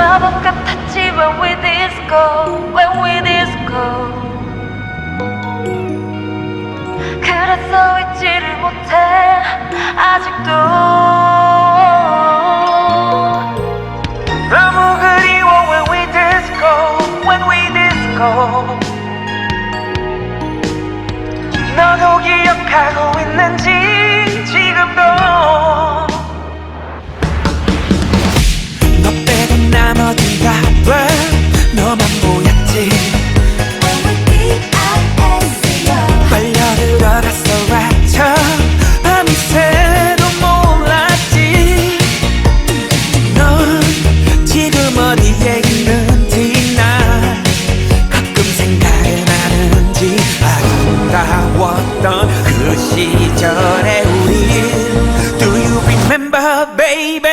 마법 같았지 when we disco when we disco 그래서 잊지를 못해 아직도 너무 그리워 when we disco when we disco 너도 기억하고 시절의 우리 Do you remember baby?